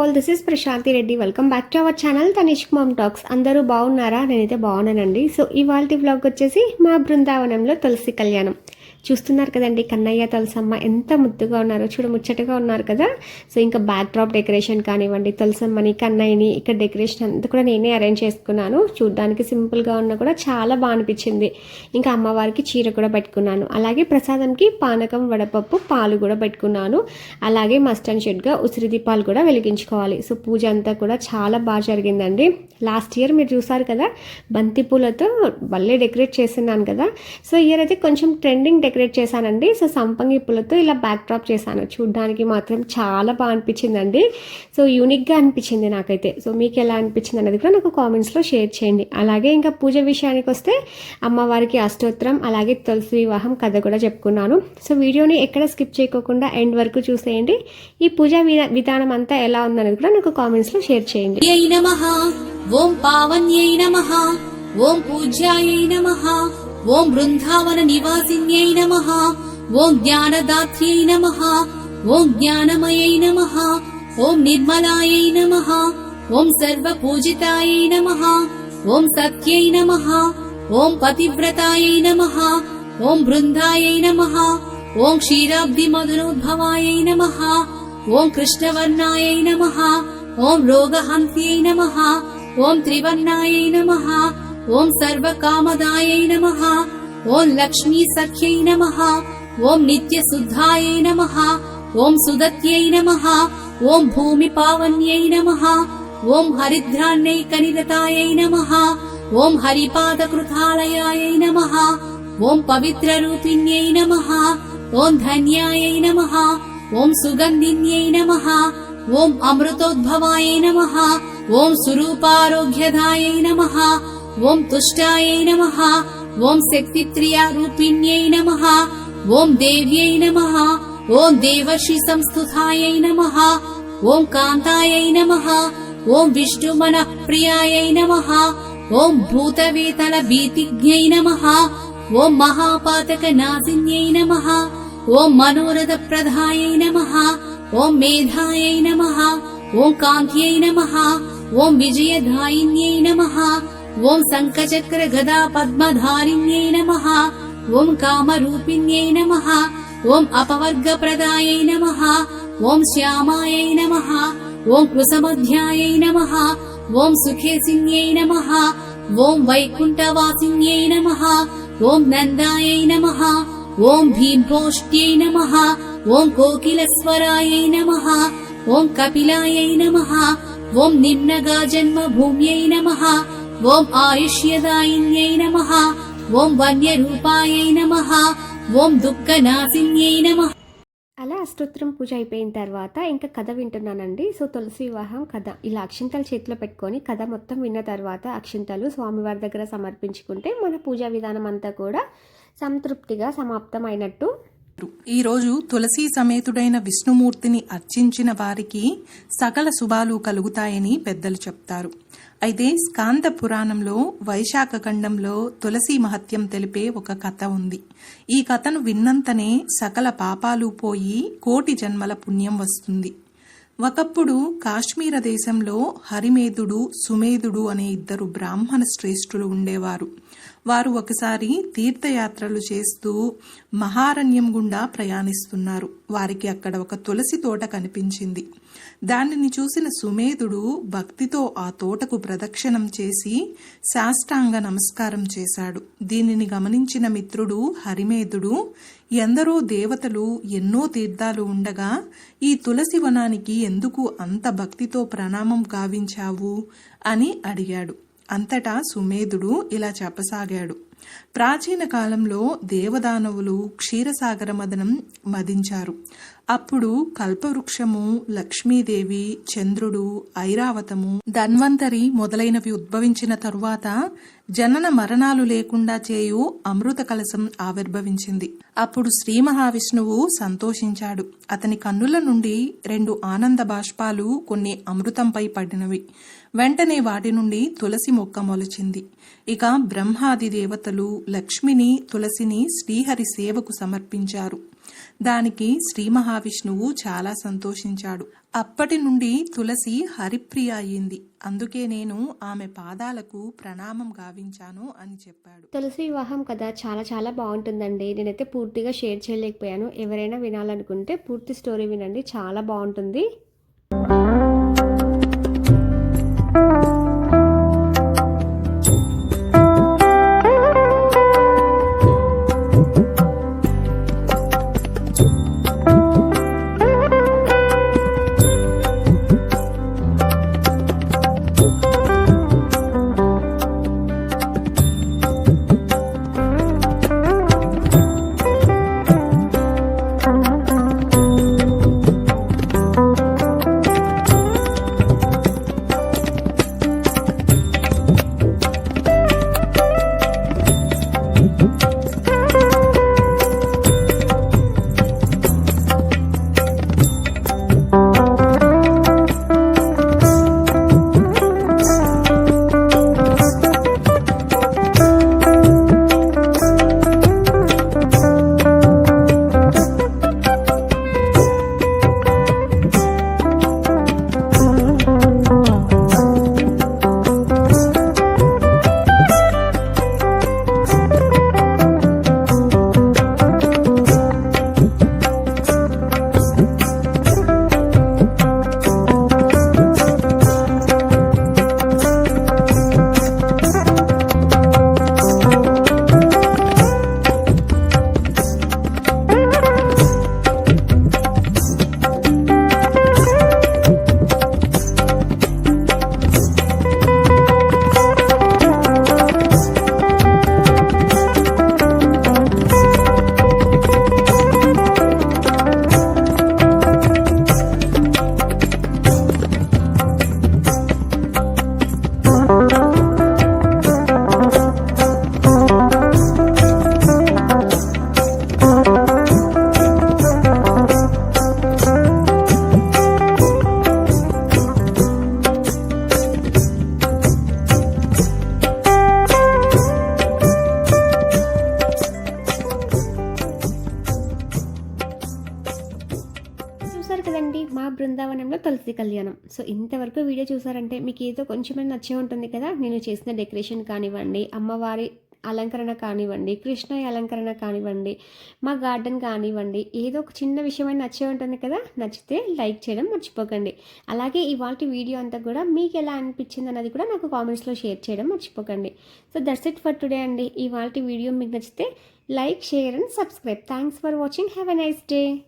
All this is Prashanti Reddy welcome back to our channel Tanishq mom talks అందరూ బాగున్నారా? నేనైతే బాగున్నానండి. So ఇవాళ వ్లాగ్ వచ్చేసి మా బృందావనంలో తులసి కళ్యాణం. చూస్తున్నారు కదండి. కన్నయ్య తులసమ్మ ఎంత ముద్దుగా ఉన్నారో చూడ ముచ్చటగా ఉన్నారు కదా. సో ఇంకా బ్యాక్ డ్రాప్ డెకరేషన్ కానివ్వండి తులసమ్మని కన్నయ్యని ఇక్కడ డెకరేషన్ అంతా కూడా నేనే అరేంజ్ చేసుకున్నాను. చూడడానికి సింపుల్గా ఉన్నా కూడా చాలా బాగా అనిపించింది. ఇంకా అమ్మవారికి చీర కూడా పెట్టుకున్నాను. అలాగే ప్రసాదంకి పానకం వడపప్పు పాలు కూడా పెట్టుకున్నాను. అలాగే మస్ట్ అండ్ షెడ్గా ఉసిరి దీపాలు కూడా వెలిగించుకోవాలి. సో పూజ అంతా కూడా చాలా బాగా జరిగిందండి. లాస్ట్ ఇయర్ మీరు చూసారు కదా బంతి పూలతో భలే డెకరేట్ చేస్తున్నాను కదా. సో ఇయర్ అయితే కొంచెం ట్రెండింగ్ డెకరేట్ చేశానండి. సో సంపంగి పూలతో ఇలా బ్యాక్ డ్రాప్ చేశాను. చూడ్డానికి మాత్రం చాలా బాగా అనిపించిందండి. సో యూనిక్గా అనిపించింది నాకైతే. సో మీకు ఎలా అనిపించింది అనేది కూడా నాకు కామెంట్స్లో షేర్ చేయండి. అలాగే ఇంకా పూజ విషయానికి వస్తే అమ్మవారికి అష్టోత్తరం అలాగే తులసి వివాహం కథ కూడా చెప్పుకున్నాను. సో వీడియోని ఎక్కడ స్కిప్ చేయకోకుండా ఎండ్ వరకు చూసేయండి. ఈ పూజా విధానం అంతా ఎలా ఉందనేది కూడా నాకు కామెంట్స్లో షేర్ చేయండి. ఓం పావన్యై నమ. ఓం పూజ్యాయ నమ. ॐ वृन्दावन निवासिन्यै नमः ॐ ज्ञानदात्र्यै नमः ॐ ज्ञानमयै नमः ॐ निर्मलायै नमः ॐ सर्वपूजितायै नमः ॐ सत्यै नमः ॐ पतिव्रतायै नमः ॐ वृन्दायै नमः ॐ क्षीराब्धिमधुरोद्भवायै नमः ॐ कृष्णवर्णायै नमः ॐ रोगहन्त्यै नमः ॐ त्रिवर्णायै नमः ॐ सर्वकामदायै नमः ॐ लक्ष्मीसख्यै नमः ॐ नित्यशुद्धायै नमः ॐ सुदत्यै नमः ॐ भूमिपावन्यै नमः ॐ हरिद्राण्यैकनिरतायै नमः ॐ हरिपादकृतालयायै नमः ॐ पवित्ररूपिण्यै नमः ॐ धन्यायै नमः ॐ सुगन्धिन्यै नमः ॐ अमृतोद्भवायै नमः ॐ सुरूपारोग्यदायै नमः ॐ तुष्टायै नमः ॐ शक्तिप्रियारूपिण्यै नमः ॐ देव्यै नमः ॐ देवर्षि संस्तुतायै नमः ॐ कान्तायै नमः ॐ विष्णुमनः प्रियायै नमः ॐ भूतवेतलभीतिज्ञै नमः ॐ महापातकनासिन्यै नमः ॐ मनोरथप्रदायै नमः ॐ मेधायै नमः ॐ कान्त्यै नमः ॐ विजयदायिन्यै नमः ॐ शङ्खचक्रगदा पद्मधारिण्यै नमः ॐ कामरूपिण्यै नमः ॐ अपवर्गप्रदायै नमः ॐ श्यामायै नमः ॐ कुसमध्यायै नमः ॐ सुखेसिन्यै नमः ॐ वैकुण्ठवासिन्यै नमः ॐ नन्दायै नमः ॐ भीम्पोष्ट्यै नमः ॐ कोकिलस्वरायै नमः ॐ कपिलायै नमः ॐ निम्नगाजन्मभूम्यै नमः ఓం ఆయుష్యదాయిన్యై నమ. ఓం వన్య రూపాయై నమ. ఓం దుఃఖ దుఃఖనాశిన్యై నమ. అలా అష్టోత్తరం పూజ అయిపోయిన తర్వాత ఇంకా కథ వింటున్నానండి. సో తులసి వివాహం కథ. ఇలా అక్షింతలు చేతిలో పెట్టుకొని కథ మొత్తం విన్న తర్వాత అక్షింతలు స్వామివారి దగ్గర సమర్పించుకుంటే మన పూజా విధానం అంతా కూడా సంతృప్తిగా సమాప్తం అయినట్టు ఈ రోజు తులసి సమేతుడైన విష్ణుమూర్తిని అర్చించిన వారికి సకల శుభాలు కలుగుతాయని పెద్దలు చెప్తారు. అయితే స్కాంద పురాణంలో వైశాఖ ఖండంలో తులసి మహత్యం తెలిపే ఒక కథ ఉంది. ఈ కథను విన్నంతనే సకల పాపాలు పోయి కోటి జన్మల పుణ్యం వస్తుంది. ఒకప్పుడు కాశ్మీర దేశంలో హరిమేధుడు సుమేధుడు అనే ఇద్దరు బ్రాహ్మణ శ్రేష్ఠులు ఉండేవారు. వారు ఒకసారి తీర్థయాత్రలు చేస్తూ మహారణ్యం గుండా ప్రయాణిస్తున్నారు. వారికి అక్కడ ఒక తులసి తోట కనిపించింది. దానిని చూసిన సుమేధుడు భక్తితో ఆ తోటకు ప్రదక్షిణం చేసి సాష్టాంగ నమస్కారం చేశాడు. దీనిని గమనించిన మిత్రుడు హరిమేధుడు ఎందరో దేవతలు ఎన్నో తీర్థాలు ఉండగా ఈ తులసి వనానికి ఎందుకు అంత భక్తితో ప్రణామం గావించావు? అని అడిగాడు. అంతటా సుమేధుడు ఇలా చెప్పసాగాడు. ప్రాచీన కాలంలో దేవదానవులు క్షీరసాగర మదనం మదించారు. అప్పుడు కల్పవృక్షము లక్ష్మీదేవి చంద్రుడు ఐరావతము ధన్వంతరి మొదలైనవి ఉద్భవించిన తరువాత జనన మరణాలు లేకుండా చేయు అమృత కలశం ఆవిర్భవించింది. అప్పుడు శ్రీ మహావిష్ణువు సంతోషించాడు. అతని కన్నుల నుండి రెండు ఆనంద బాష్పాలు కొన్ని అమృతంపై పడినవి. వెంటనే వాటి నుండి తులసి మొక్క మొలిచింది. ఇక బ్రహ్మాది దేవతలు లక్ష్మిని తులసిని శ్రీహరి సేవకు సమర్పించారు. దానికి శ్రీ మహావిష్ణువు చాలా సంతోషించాడు. అప్పటి నుండి తులసి హరిప్రియ అయింది అందుకే నేను ఆమె పాదాలకు ప్రణామం గావించాను అని చెప్పాడు. తులసి వివాహం కథ చాలా చాలా బాగుంటుందండి. నేనైతే పూర్తిగా షేర్ చేయలేకపోయాను. ఎవరైనా వినాలనుకుంటే పూర్తి స్టోరీ వినండి. చాలా బాగుంటుంది. Mm-hmm. చూసారు కదండి మా బృందావనంలో తులసి కళ్యాణం. సో ఇంతవరకు వీడియో చూసారంటే మీకు ఏదో కొంచెమైనా నచ్చే ఉంటుంది కదా? నేను చేసిన డెకరేషన్ కానివ్వండి అమ్మవారి అలంకరణ కానివ్వండి కృష్ణ అలంకరణ కానివ్వండి మా గార్డెన్ కానివ్వండి ఏదో ఒక చిన్న విషయమైన నచ్చే ఉంటుంది కదా? నచ్చితే లైక్ చేయడం మర్చిపోకండి. అలాగే ఇవాళ వీడియో అంతా కూడా మీకు ఎలా అనిపించింది అన్నది కూడా నాకు కామెంట్స్లో షేర్ చేయడం మర్చిపోకండి. So that's it for today అండి. ఇవాళ వీడియో మీకు నచ్చితే like share and subscribe. Thanks for watching. Have a nice day.